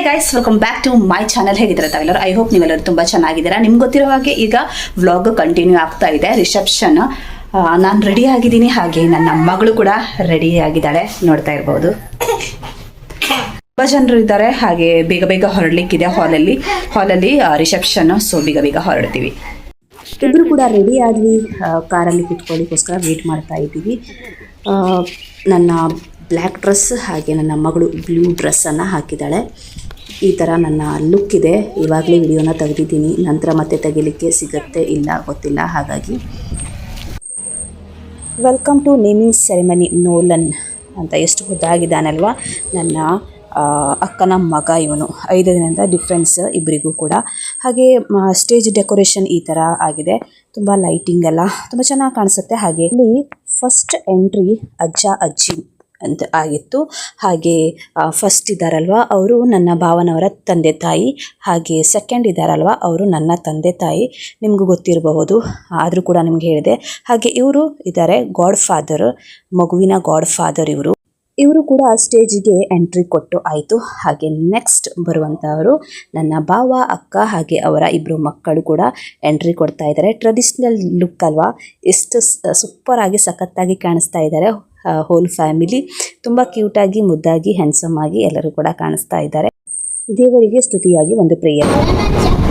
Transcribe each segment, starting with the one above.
Hi guys welcome back to my channel ಹೇಗಿದ್ದಾರೆ ತಾವೆಲ್ಲರೂ? I hope ನೀವೆಲ್ಲರೂ ತುಂಬ ಚೆನ್ನಾಗಿದ್ದೀರಾ. ನಿಮ್ಗೆ ಗೊತ್ತಿರೋ ಹಾಗೆ ಈಗ ವ್ಲಾಗ್ ಕಂಟಿನ್ಯೂ ಆಗ್ತಾ ಇದೆ. ರಿಸೆಪ್ಷನ್ ನಾನು ರೆಡಿ ಆಗಿದ್ದೀನಿ. ಹಾಗೆ ನನ್ನ ಮಗಳು ಕೂಡ ರೆಡಿ ಆಗಿದ್ದಾಳೆ. ನೋಡ್ತಾ ಇರ್ಬೋದು. ತುಂಬ ಜನರು ಇದ್ದಾರೆ. ಹಾಗೆ ಬೇಗ ಬೇಗ ಹೊರಡ್ಲಿಕ್ಕಿದೆ ಹಾಲಲ್ಲಿ ಹಾಲಲ್ಲಿ ರಿಸೆಪ್ಷನ್ ಸೊ ಬೇಗ ಬೇಗ ಹೊರಡ್ತೀವಿ. ಇಬ್ಬರು ಕೂಡ ರೆಡಿ ಆದ್ವಿ. ಕಾರಲ್ಲಿ ಕುತ್ಕೊಳ್ಳಿಕ್ಕೋಸ್ಕರ ವೇಟ್ ಮಾಡ್ತಾ ಇದ್ದೀವಿ. ನನ್ನ ಬ್ಲ್ಯಾಕ್ ಡ್ರೆಸ್ ಹಾಗೆ ನನ್ನ ಮಗಳು ಬ್ಲೂ ಡ್ರೆಸ್ಸನ್ನು ಹಾಕಿದ್ದಾಳೆ. ಈ ಥರ ನನ್ನ ಲುಕ್ ಇದೆ. ಇವಾಗಲೇ ವಿಡಿಯೋನ ತೆಗೆದಿದ್ದೀನಿ. ನಂತರ ಮತ್ತೆ ತೆಗಿಲಿಕ್ಕೆ ಸಿಗತ್ತೆ ಇಲ್ಲ ಗೊತ್ತಿಲ್ಲ, ಹಾಗಾಗಿ. Welcome to naming ceremony Nolan ಅಂತ ಎಷ್ಟು ಗೊತ್ತಾಗಿದ್ದಾನಲ್ವ? ನನ್ನ ಅಕ್ಕನ ಮಗ ಇವನು. ಐದು ದಿನದ ಡಿಫ್ರೆನ್ಸ್ ಇಬ್ಬರಿಗೂ ಕೂಡ. ಹಾಗೆ ಸ್ಟೇಜ್ ಡೆಕೋರೇಷನ್ ಈ ಥರ ಆಗಿದೆ. ತುಂಬ ಲೈಟಿಂಗ್ ಎಲ್ಲ ತುಂಬ ಚೆನ್ನಾಗಿ ಕಾಣಿಸುತ್ತೆ. ಹಾಗೆ, ಇಲ್ಲಿ ಫಸ್ಟ್ ಎಂಟ್ರಿ ಅಜ್ಜ ಅಜ್ಜಿ. ಅಂತ ಆಗಿತ್ತು. ಹಾಗೆ ಫಸ್ಟ್ ಇದ್ದಾರಲ್ವ ಅವರು ನನ್ನ ಭಾವನವರ ತಂದೆ ತಾಯಿ. ಹಾಗೆ ಸೆಕೆಂಡ್ ಇದ್ದಾರಲ್ವ ಅವರು ನನ್ನ ತಂದೆ ತಾಯಿ. ನಿಮಗೂ ಗೊತ್ತಿರಬಹುದು, ಆದರೂ ಕೂಡ ನಿಮ್ಗೆ ಹೇಳಿದೆ. ಹಾಗೆ, ಇವರು ಇದ್ದಾರೆ ಗಾಡ್ ಫಾದರ್ ಮಗುವಿನ ಗಾಡ್ ಫಾದರ್ ಇವರು. ಇವರು ಕೂಡ ಸ್ಟೇಜಿಗೆ ಎಂಟ್ರಿ ಕೊಟ್ಟು ಆಯಿತು. ಹಾಗೆ ನೆಕ್ಸ್ಟ್ ಬರುವಂಥವರು ನನ್ನ ಭಾವ, ಅಕ್ಕ, ಹಾಗೆ ಅವರ ಇಬ್ಬರು ಮಕ್ಕಳು ಕೂಡ ಎಂಟ್ರಿ ಕೊಡ್ತಾ ಇದ್ದಾರೆ ಟ್ರೆಡಿಷ್ನಲ್ ಲುಕ್ ಅಲ್ವಾ, ಎಷ್ಟು ಸೂಪರಾಗಿ ಸಖತ್ತಾಗಿ ಕಾಣಿಸ್ತಾ ಇದ್ದಾರೆ ಹೋಲ್ ಫ್ಯಾಮಿಲಿ ತುಂಬ ಕ್ಯೂಟಾಗಿ ಮುದ್ದಾಗಿ ಹ್ಯಾಂಡ್ಸಮ್ ಆಗಿ ಎಲ್ಲರೂ ಕೂಡ ಕಾಣಿಸ್ತಾ ಇದ್ದಾರೆ. ದೇವರಿಗೆ ಸ್ತುತಿಯಾಗಿ ಒಂದು ಪ್ರೇಯರ್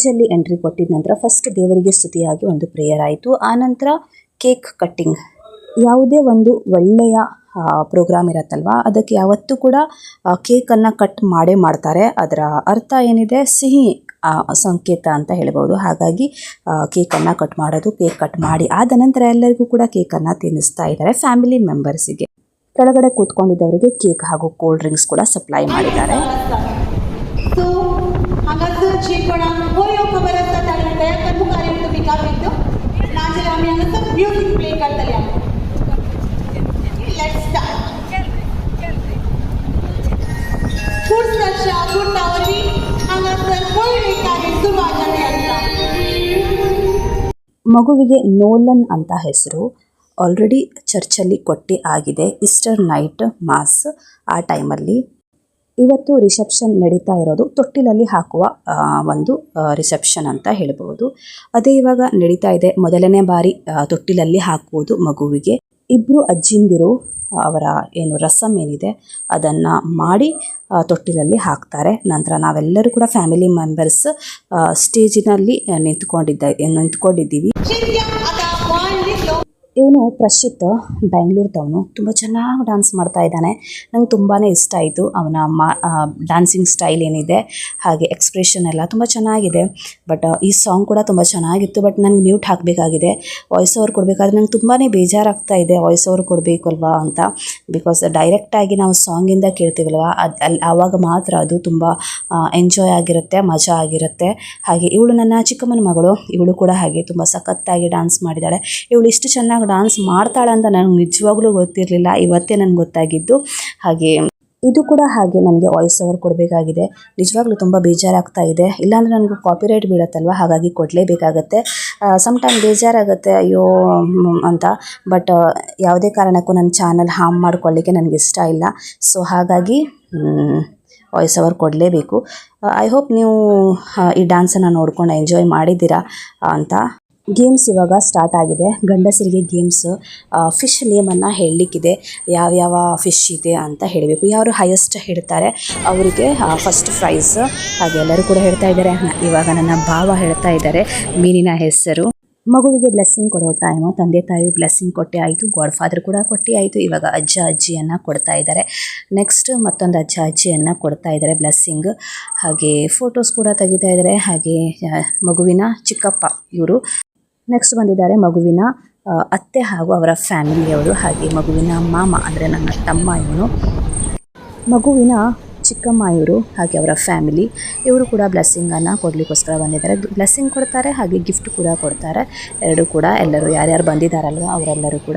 ಸ್ಟೇಜಲ್ಲಿ ಎಂಟ್ರಿ ಕೊಟ್ಟಿದ ನಂತರ ಫಸ್ಟ್ ದೇವರಿಗೆ ಸ್ತುತಿಯಾಗಿ ಒಂದು ಪ್ರೇಯರ್ ಆಯಿತು. ಆನಂತರ ಕೇಕ್ ಕಟ್ಟಿಂಗ್ ಯಾವುದೇ ಒಂದು ಒಳ್ಳೆಯ ಪ್ರೋಗ್ರಾಮ್ ಇರತ್ತಲ್ವಾ? ಅದಕ್ಕೆ ಯಾವತ್ತೂ ಕೂಡ ಕೇಕನ್ನು ಕಟ್ ಮಾಡೇ ಮಾಡ್ತಾರೆ. ಅದರ ಅರ್ಥ ಏನಿದೆ? ಸಿಹಿ ಸಂಕೇತ ಅಂತ ಹೇಳ್ಬೋದು. ಹಾಗಾಗಿ ಕೇಕನ್ನು ಕಟ್ ಮಾಡೋದು ಕೇಕ್ ಕಟ್ ಮಾಡಿ ಆದ ನಂತರ ಎಲ್ಲರಿಗೂ ಕೂಡ ಕೇಕನ್ನು ತಿನ್ನಿಸ್ತಾ ಇದ್ದಾರೆ ಫ್ಯಾಮಿಲಿ ಮೆಂಬರ್ಸಿಗೆ ಕೆಳಗಡೆ ಕೂತ್ಕೊಂಡಿದ್ದವರಿಗೆ ಕೇಕ್ ಹಾಗೂ ಕೋಲ್ಡ್ ಡ್ರಿಂಕ್ಸ್ ಕೂಡ ಸಪ್ಲೈ ಮಾಡಿದ್ದಾರೆ. सो हांगासर जी कोणाक बऱ्यो खबर आसा ताणें दया कर्मकार्य तुमी गावितो नाजाल्यार आमी हांगासर म्युजीक प्ले करतले लेट्स स्टार्ट खुर्साच्या गुंडावरी हांगासर पयले कार्य सुरवात जाली आसा ಮಗುವಿಗೆ ನೋಲನ್ ಅಂತ ಹೆಸರು ಆಲ್ರೆಡಿ ಚರ್ಚಲ್ಲಿ ಕೊಟ್ಟಿ ಆಗಿದೆ ಈಸ್ಟರ್ ನೈಟ್ ಮಾಸ್ ಆ ಟೈಮಲ್ಲಿ ಇವತ್ತು ರಿಸೆಪ್ಷನ್ ನಡೀತಾ ಇರೋದು ತೊಟ್ಟಿಲಲ್ಲಿ ಹಾಕುವ ಒಂದು ರಿಸೆಪ್ಷನ್ ಅಂತ ಹೇಳ್ಬೋದು. ಅದೇ ಇವಾಗ ನಡೀತಾ ಇದೆ ಮೊದಲನೇ ಬಾರಿ ತೊಟ್ಟಿಲಲ್ಲಿ ಹಾಕುವುದು ಮಗುವಿಗೆ. ಇಬ್ಬರು ಅಜ್ಜಿಂದಿರು, ಅವರ ಏನು ರಸಮ್ ಏನಿದೆ ಅದನ್ನು ಮಾಡಿ ತೊಟ್ಟಿಲಲ್ಲಿ ಹಾಕ್ತಾರೆ. ನಂತರ ನಾವೆಲ್ಲರೂ ಕೂಡ ಫ್ಯಾಮಿಲಿ ಮೆಂಬರ್ಸ್ ಸ್ಟೇಜಿನಲ್ಲಿ ನಿಂತ್ಕೊಂಡಿದ್ದ, ನಿಂತ್ಕೊಂಡಿದ್ದೀವಿ. ಇವನು ಪ್ರಶಿತ್ ಬೆಂಗಳೂರ್ದವನು. ತುಂಬ ಚೆನ್ನಾಗಿ ಡ್ಯಾನ್ಸ್ ಮಾಡ್ತಾ ಇದ್ದಾನೆ. ನಂಗೆ ತುಂಬಾ ಇಷ್ಟ ಆಯಿತು ಅವನ ಮಾ ಡ್ಯಾನ್ಸಿಂಗ್ ಸ್ಟೈಲ್ ಏನಿದೆ, ಹಾಗೆ ಎಕ್ಸ್ಪ್ರೆಷನ್ ಎಲ್ಲ ತುಂಬ ಚೆನ್ನಾಗಿದೆ. ಬಟ್ ಈ ಸಾಂಗ್ ಕೂಡ ತುಂಬ ಚೆನ್ನಾಗಿತ್ತು ಬಟ್ ನನಗೆ ಮ್ಯೂಟ್ ಹಾಕಬೇಕಾಗಿದೆ. ವಾಯ್ಸ್ ಓವರ್ ಕೊಡಬೇಕಾದ್ರೆ ನಂಗೆ ತುಂಬಾ ಬೇಜಾರಾಗ್ತಾ ಇದೆ ವಾಯ್ಸ್ ಓವರ್ ಕೊಡಬೇಕಲ್ವಾ ಅಂತ. ಬಿಕಾಸ್ ಡೈರೆಕ್ಟಾಗಿ ನಾವು ಸಾಂಗಿಂದ ಕೇಳ್ತೀವಲ್ವ, ಅದು ಅಲ್ಲಿ ಆವಾಗ ಮಾತ್ರ ಅದು ತುಂಬ ಎಂಜಾಯ್ ಆಗಿರುತ್ತೆ, ಮಜಾ ಆಗಿರುತ್ತೆ. ಹಾಗೆ ಇವಳು ನನ್ನ ಚಿಕ್ಕಮ್ಮನ ಮಗಳು, ಇವಳು ಕೂಡ ಹಾಗೆ ತುಂಬ ಸಖತ್ತಾಗಿ ಡ್ಯಾನ್ಸ್ ಮಾಡಿದ್ದಾಳೆ. ಇವಳು ಇಷ್ಟು ಚೆನ್ನಾಗಿ ಡ್ಯಾನ್ಸ್ ಮಾಡ್ತಾಳೆ ಅಂತ ನನಗೆ ನಿಜವಾಗ್ಲೂ ಗೊತ್ತಿರಲಿಲ್ಲ. ಇವತ್ತೇ ನನಗೆ ಗೊತ್ತಾಗಿದ್ದು. ಹಾಗೆ, ಇದು ಕೂಡ ಹಾಗೆ ನನಗೆ ವಾಯ್ಸ್ ಓವರ್ ಕೊಡಬೇಕಾಗಿದೆ. ನಿಜವಾಗ್ಲೂ ತುಂಬ ಬೇಜಾರಾಗ್ತಾ ಇದೆ. ಇಲ್ಲಾಂದರೆ ನನಗೆ ಕಾಪಿರೈಟ್ ಬೀಳತ್ತಲ್ವ? ಹಾಗಾಗಿ ಕೊಡಲೇಬೇಕಾಗತ್ತೆ. ಸಮ್ ಟೈಮ್ ಬೇಜಾರಾಗುತ್ತೆ, ಅಯ್ಯೋ ಅಂತ. ಬಟ್ ಯಾವುದೇ ಕಾರಣಕ್ಕೂ ನನ್ನ ಚಾನಲ್ ಹಾಮ್ ಮಾಡ್ಕೊಳ್ಳಿಕ್ಕೆ ನನಗೆ ಇಷ್ಟ ಇಲ್ಲ. ಸೊ ಹಾಗಾಗಿ ವಾಯ್ಸ್ ಓವರ್ ಕೊಡಲೇಬೇಕು. ಐ ಹೋಪ್ ನೀವು ಈ ಡ್ಯಾನ್ಸನ್ನು ನೋಡ್ಕೊಂಡು ಎಂಜಾಯ್ ಮಾಡಿದ್ದೀರಾ, ಅಂತ. ಗೇಮ್ಸ್ ಇವಾಗ ಸ್ಟಾರ್ಟ್ ಆಗಿದೆ. ಗಂಡಸರಿಗೆ ಗೇಮ್ಸ್ ಫಿಶ್ ನೇಮನ್ನು ಹೇಳಲಿಕ್ಕಿದೆ. ಯಾವ್ಯಾವ ಫಿಶ್ ಇದೆ ಅಂತ ಹೇಳಬೇಕು. ಯಾರು ಹೈಯೆಸ್ಟ್ ಹೇಳ್ತಾರೆ, ಅವರಿಗೆ ಫಸ್ಟ್ ಪ್ರೈಸ್ ಹಾಗೆ ಎಲ್ಲರೂ ಕೂಡ ಹೇಳ್ತಾ ಇದ್ದಾರೆ. ಇವಾಗ ನನ್ನ ಭಾವ ಹೇಳ್ತಾ ಇದ್ದಾರೆ, ಮೀನಿನ ಹೆಸರು. ಮಗುವಿಗೆ ಬ್ಲೆಸ್ಸಿಂಗ್ ಕೊಡೋ ಟೈಮು ತಂದೆ ತಾಯಿ ಬ್ಲೆಸ್ಸಿಂಗ್ ಕೊಟ್ಟೆ ಆಯಿತು ಗಾಡ್ ಫಾದರ್ ಕೂಡ ಕೊಟ್ಟೆ ಆಯಿತು. ಇವಾಗ ಅಜ್ಜ ಅಜ್ಜಿಯನ್ನು ಕೊಡ್ತಾ ಇದ್ದಾರೆ. ನೆಕ್ಸ್ಟ್ ಮತ್ತೊಂದು ಅಜ್ಜ ಅಜ್ಜಿಯನ್ನು ಕೊಡ್ತಾ ಇದ್ದಾರೆ ಬ್ಲೆಸ್ಸಿಂಗ್ ಹಾಗೆ ಫೋಟೋಸ್ ಕೂಡ ತೆಗಿತಾ ಇದ್ದಾರೆ. ಹಾಗೆ ಮಗುವಿನ ಚಿಕ್ಕಪ್ಪ ಇವರು. ನೆಕ್ಸ್ಟ್ ಬಂದಿದ್ದಾರೆ ಮಗುವಿನ ಅತ್ತೆ ಹಾಗೂ ಅವರ ಫ್ಯಾಮಿಲಿಯವರು ಹಾಗೆ ಮಗುವಿನ ಮಾಮ ಅಂದರೆ ನನ್ನ ತಮ್ಮ ಇವನು. ಮಗುವಿನ ಚಿಕ್ಕಮ್ಮ ಇವರು ಹಾಗೆ ಅವರ ಫ್ಯಾಮಿಲಿ ಇವರು ಕೂಡ ಬ್ಲೆಸ್ಸಿಂಗನ್ನು ಕೊಡಲಿಕ್ಕೋಸ್ಕರ ಬಂದಿದ್ದಾರೆ. ಬ್ಲೆಸ್ಸಿಂಗ್ ಕೊಡ್ತಾರೆ ಹಾಗೆ ಗಿಫ್ಟ್ ಕೂಡ ಕೊಡ್ತಾರೆ. ಎರಡು ಕೂಡ ಎಲ್ಲರೂ ಯಾರ್ಯಾರು ಬಂದಿದ್ದಾರಲ್ವ ಅವರೆಲ್ಲರೂ ಕೂಡ.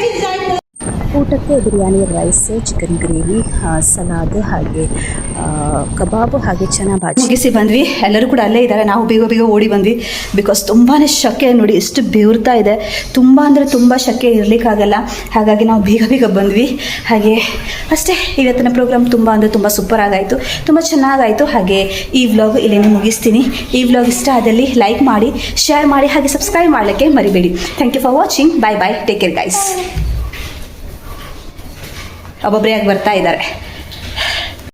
I designed ಊಟಕ್ಕೆ biryani rice chicken gravy salad ಹಾಗೆ ಕಬಾಬ್ ಹಾಗೆ ಚೆನ್ನಾಗಿ ಬಾಜಿ ಮುಗಿಸಿ ಬಂದ್ವಿ. ಎಲ್ಲರೂ ಕೂಡ ಅಲ್ಲೇ ಇದ್ದಾರೆ. ನಾವು ಬೇಗ ಬೇಗ ಓಡಿ ಬಂದ್ವಿ. ಬಿಕಾಸ್ ತುಂಬಾ ಶಕೆ ನೋಡಿ ಎಷ್ಟು ಬೆವರ್ತಾ ಇದೆ. ತುಂಬ ಅಂದರೆ ತುಂಬ ಶಕೆ ಇರಲಿಕ್ಕಾಗಲ್ಲ. ಹಾಗಾಗಿ ನಾವು ಬೇಗ ಬೇಗ ಬಂದ್ವಿ. ಹಾಗೆ ಅಷ್ಟೇ, ಇವತ್ತಿನ ಪ್ರೋಗ್ರಾಮ್ ತುಂಬ ಅಂದರೆ ತುಂಬ ಸೂಪರ್ ಆಗಾಯಿತು. ತುಂಬ ಚೆನ್ನಾಗಾಯಿತು. ಹಾಗೆ ಈ ವ್ಲಾಗ್ ಇಲ್ಲೇನು ಮುಗಿಸ್ತೀನಿ. ಈ ವ್ಲಾಗ್ ಇಷ್ಟ ಆದಲ್ಲಿ ಲೈಕ್ ಮಾಡಿ ಶೇರ್ ಮಾಡಿ, ಹಾಗೆ ಸಬ್ಸ್ಕ್ರೈಬ್ ಮಾಡಲಿಕ್ಕೆ ಮರಿಬೇಡಿ. Thank you for watching bye bye take care guys ಒಬ್ಬೊಬ್ಬರೇ ಆಗಿ ಬರ್ತಾ ಇದ್ದಾರೆ.